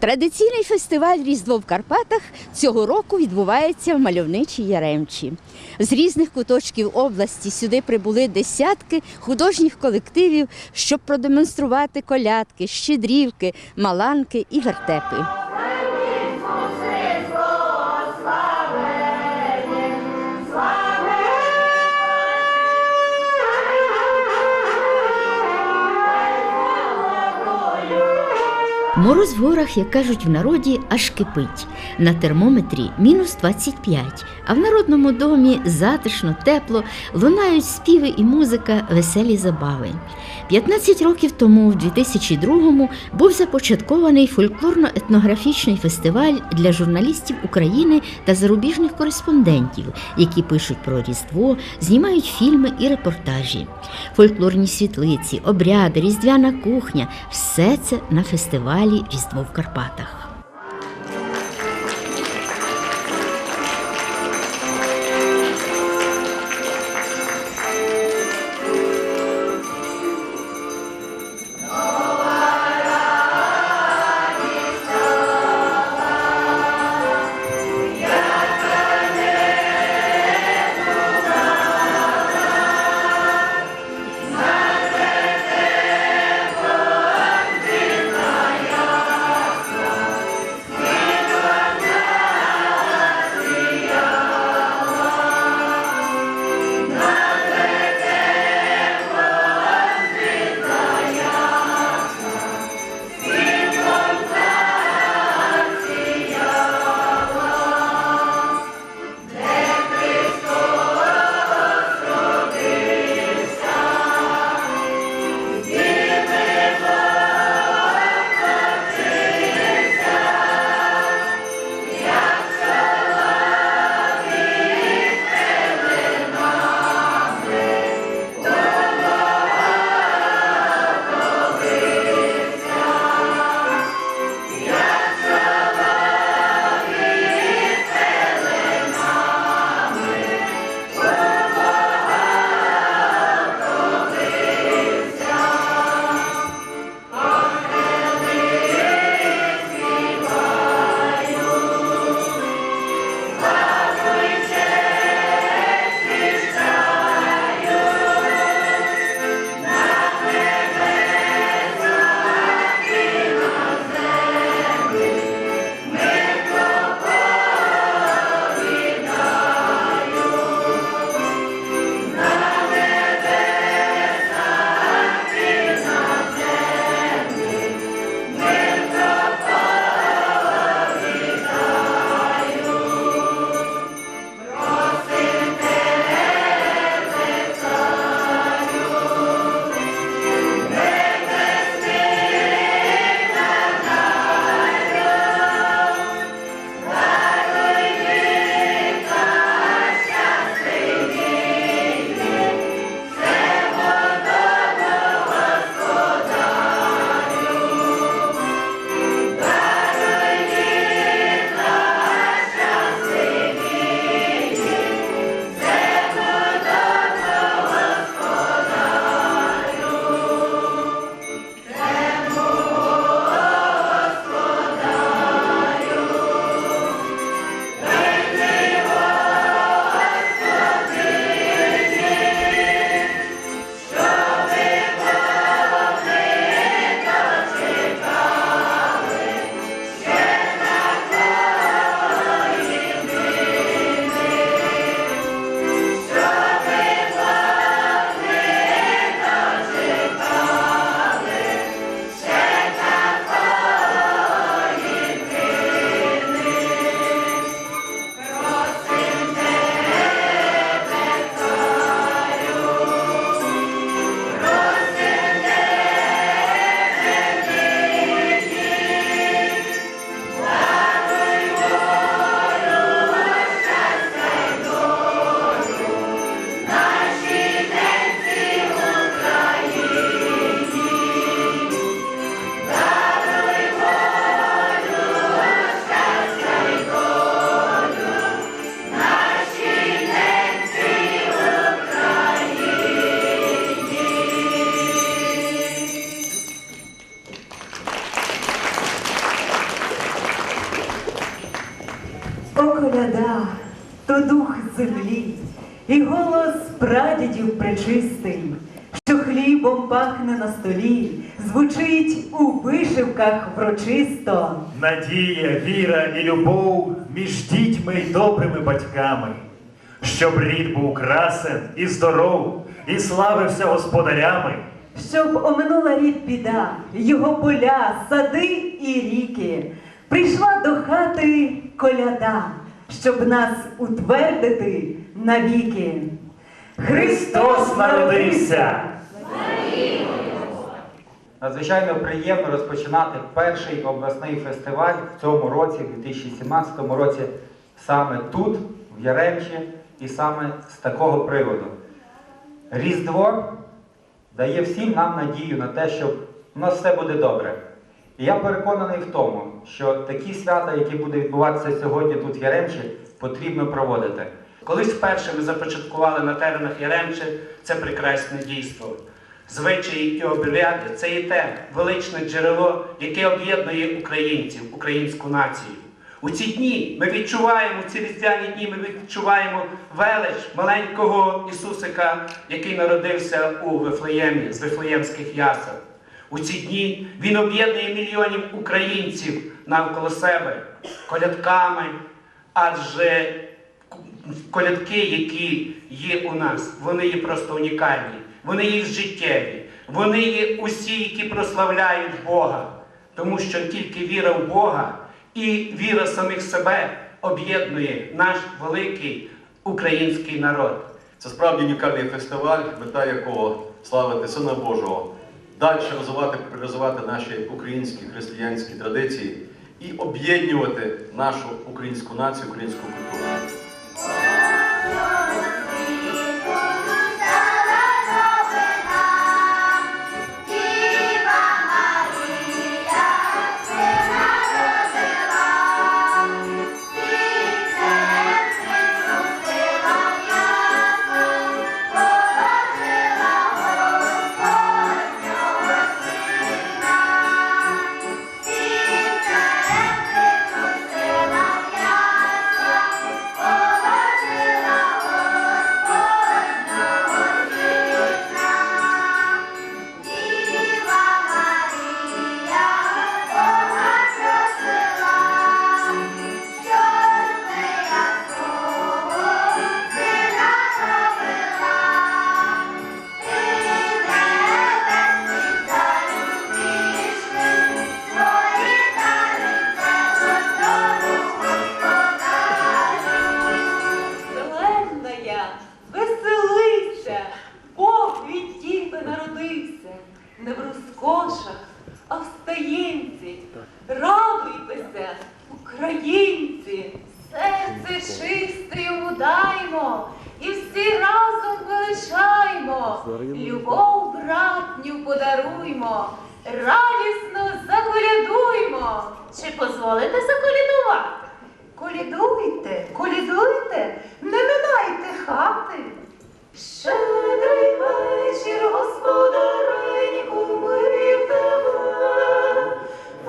Традиційний фестиваль Різдво в Карпатах цього року відбувається в мальовничій Яремчі. З різних куточків області сюди прибули десятки художніх колективів, щоб продемонструвати колядки, щедрівки, маланки і вертепи. Мороз в горах, як кажуть в народі, аж кипить. На термометрі мінус 25, а в народному домі затишно, тепло, лунають співи і музика, веселі забави. 15 років тому, в 2002-му, був започаткований фольклорно-етнографічний фестиваль для журналістів України та зарубіжних кореспондентів, які пишуть про Різдво, знімають фільми і репортажі. Фольклорні світлиці, обряди, різдвяна кухня все це на фестивалі Різдво в Карпатах. Любов між дітьми й добрими батьками, щоб рід був красен і здоров, і славився господарями. Щоб оминула рід біда, його поля, сади і ріки. Прийшла до хати коляда, щоб нас утвердити навіки. Христос народився! Надзвичайно приємно розпочинати перший обласний фестиваль в цьому році, в 2017 році, саме тут, в Яремчі, і саме з такого приводу. Різдво дає всім нам надію на те, що у нас все буде добре. І я переконаний в тому, що такі свята, які будуть відбуватися сьогодні тут в Яремчі, потрібно проводити. Колись вперше ми започаткували на теренах Яремче це прекрасне дійство. Звичаї і обряди це і те величне джерело, яке об'єднує українців, українську націю. У ці дні ми відчуваємо, в ці різдвяні дні ми відчуваємо велич маленького Ісусика, який народився у Вифлеємі з Вифлеємських ясел. У ці дні Він об'єднує мільйонів українців навколо себе колядками, адже колядки, які є у нас, вони є просто унікальні, вони є життєві, вони є усі, які прославляють Бога. Тому що тільки віра в Бога і віра самих себе об'єднує наш великий український народ. Це справді унікальний фестиваль, мета якого славити Сина Божого, далі розвивати, популяризувати наші українські християнські традиції і об'єднувати нашу українську націю, українську культуру. Любов братню подаруймо, радісно заколядуймо. Чи позволите заколядувати? Колідуйте, колідуйте, не минайте хати. Щедрий вечір, господареньку, ми в тебе,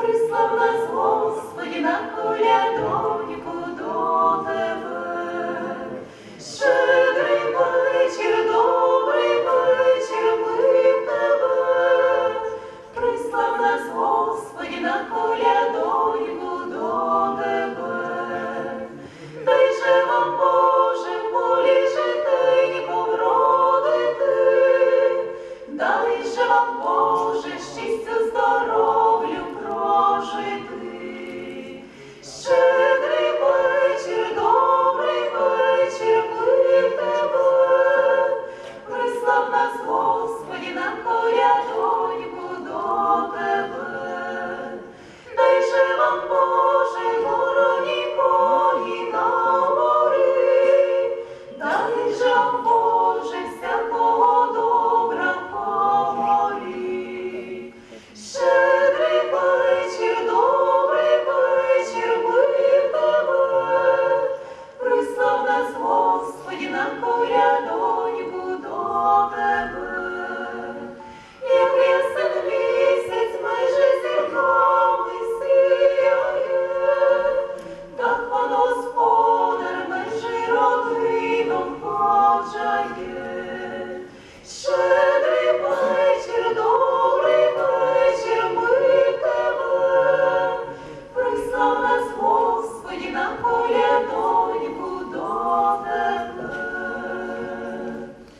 прислав нас Господі на колядоньку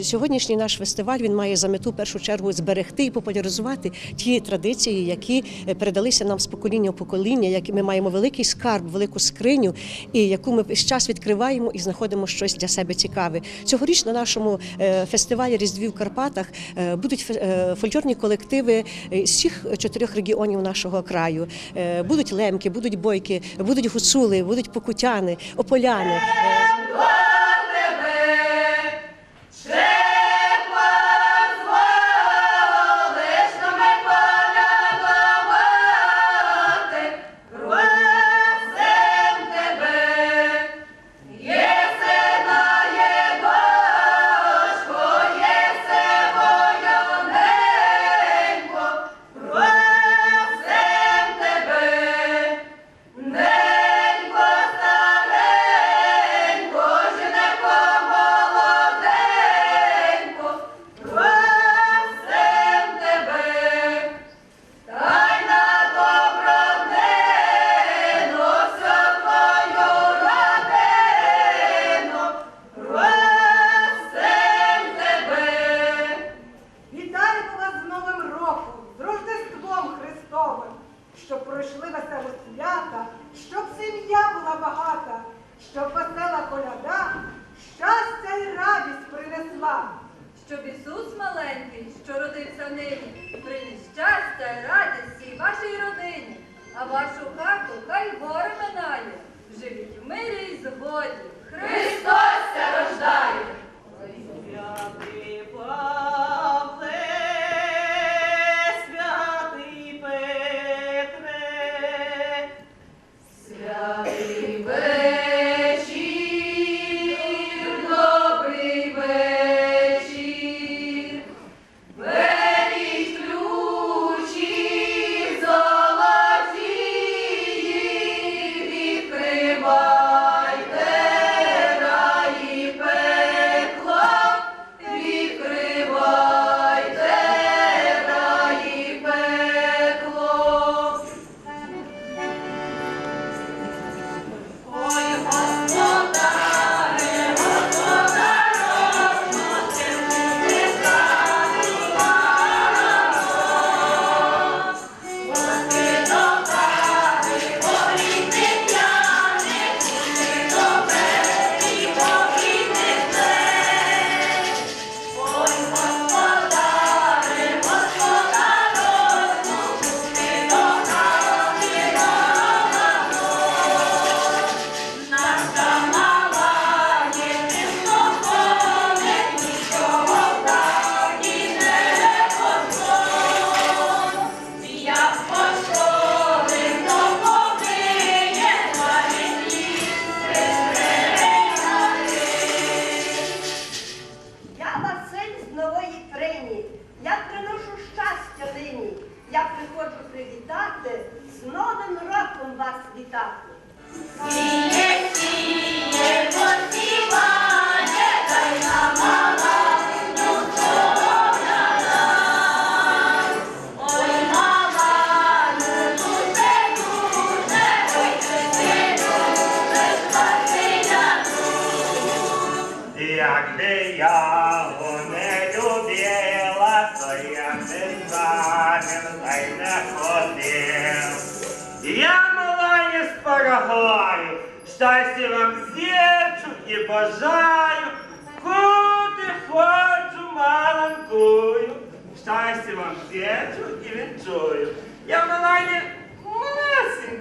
Сьогоднішній наш фестиваль він має за мету в першу чергу зберегти і популяризувати ті традиції, які е, передалися нам з покоління в покоління, які ми маємо великий скарб, велику скриню, і яку ми весь час відкриваємо і знаходимо щось для себе цікаве. Цьогоріч на нашому е, фестивалі Різдві в Карпатах е, будуть фольклорні колективи з всіх чотирьох регіонів нашого краю. Будуть лемки, будуть бойки, будуть гуцули, будуть покутяни, ополяни.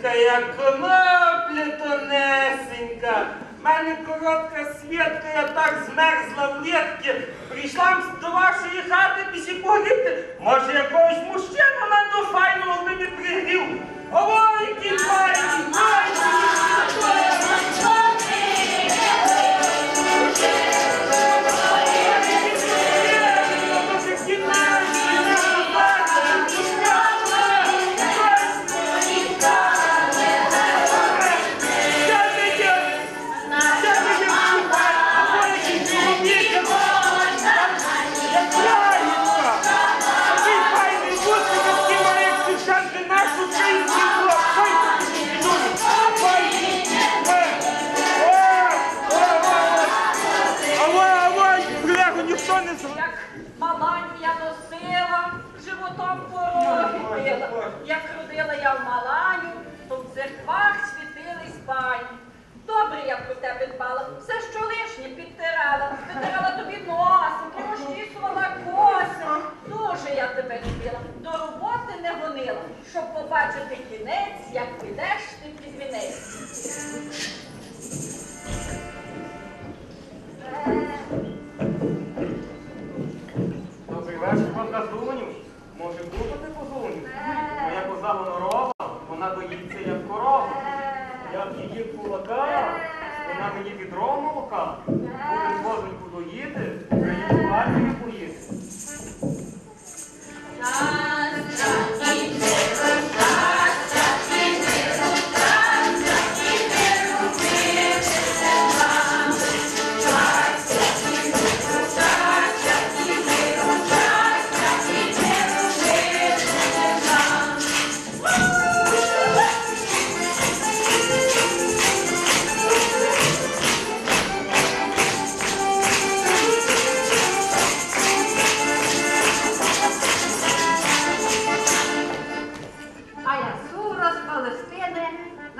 Малесенька, як конопля тонесенька. В мене коротка свідка, я так змерзла в літки. Прийшла до вашої хати пісі погріти. Може, якогось мужчину на до файного би не пригрів. Ой, який файний, нашу як родила я в Маланю, то в церквах світились пані. Добре я про тебе дбала, все, що лишнє підтирала, витирала тобі носики, розчісувала коси. Дуже я тебе любила, до роботи не гонила, щоб побачити кінець, як підеш ти під вінець. Добрий вечір, вам газуню. Може бути позуню? Вона доїться як корова. Як її кулака, вона мені відро молока. Будем козоньку доїти, Україну армію поїти.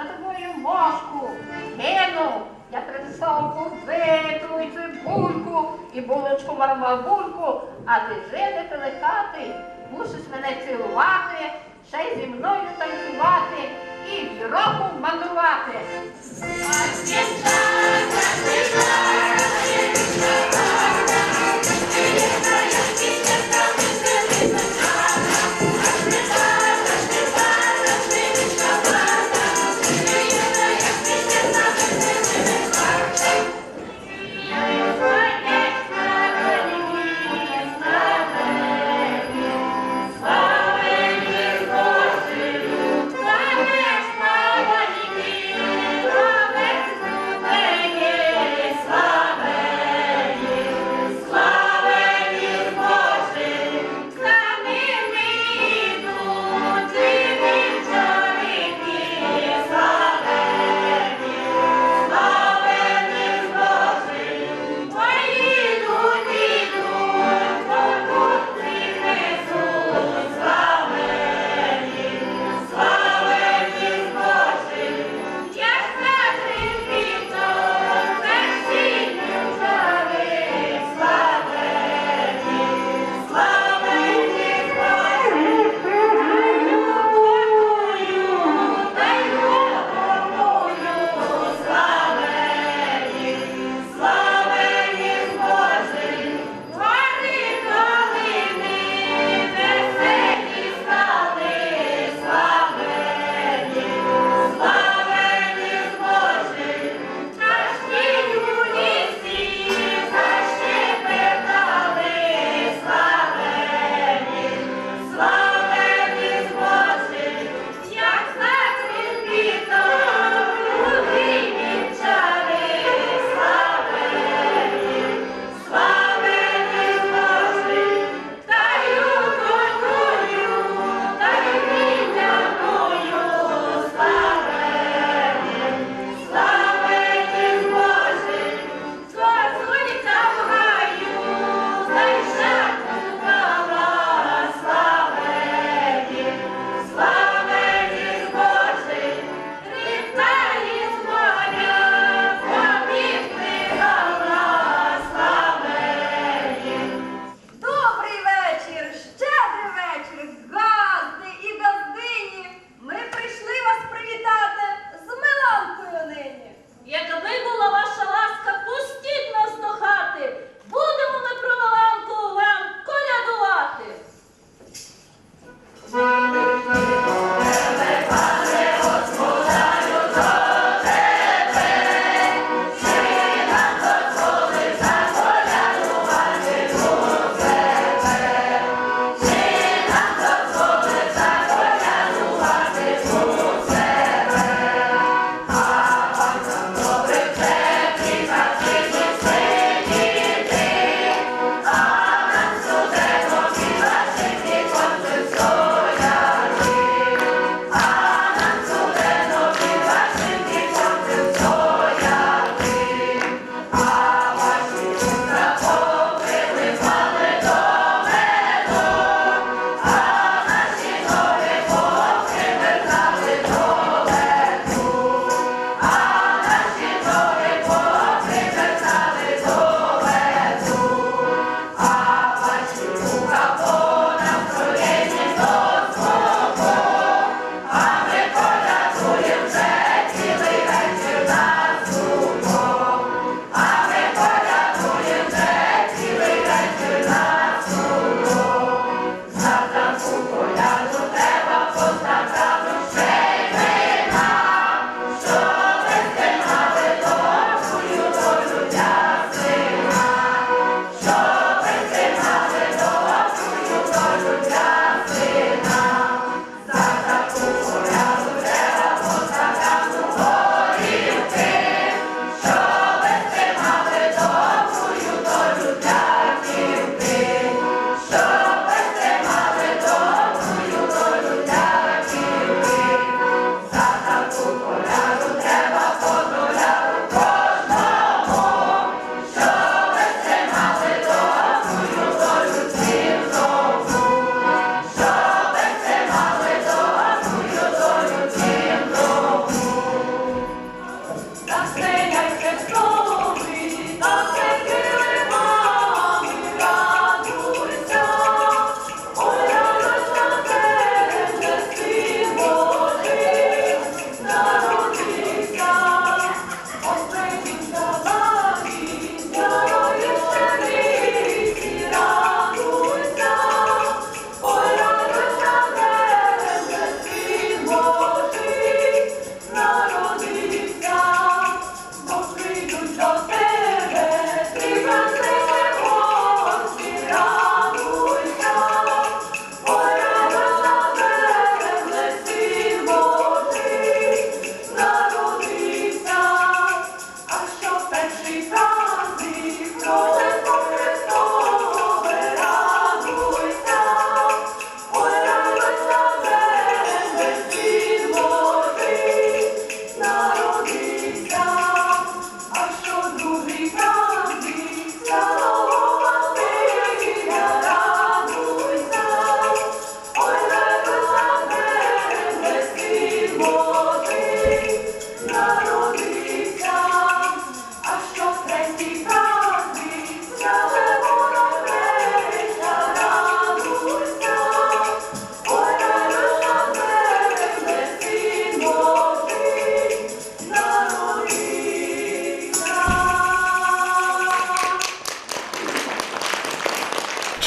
Тобою мошку кину. Я принесла биту і цибульку, і булочку мармабульку, а ти жити телехати, мусиш мене цілувати, ще й зі мною танцювати і в Європу мандрувати.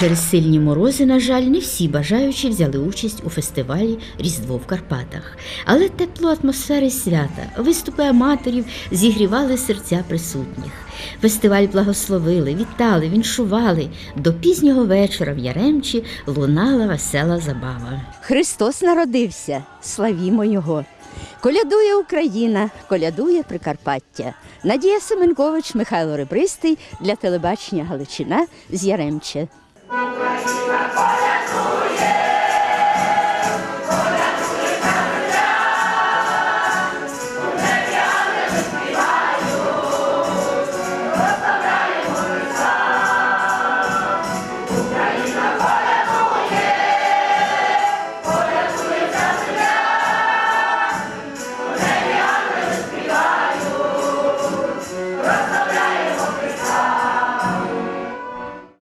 Через сильні морози, на жаль, не всі бажаючі взяли участь у фестивалі Різдво в Карпатах. Але тепло атмосфери свята, виступи аматорів зігрівали серця присутніх. Фестиваль благословили, вітали, віншували. До пізнього вечора в Яремчі лунала весела забава. Христос народився, славімо Його. Колядує Україна, колядує Прикарпаття. Надія Семенкович, Михайло Ребристий для телебачення Галичина з Яремче. Україна,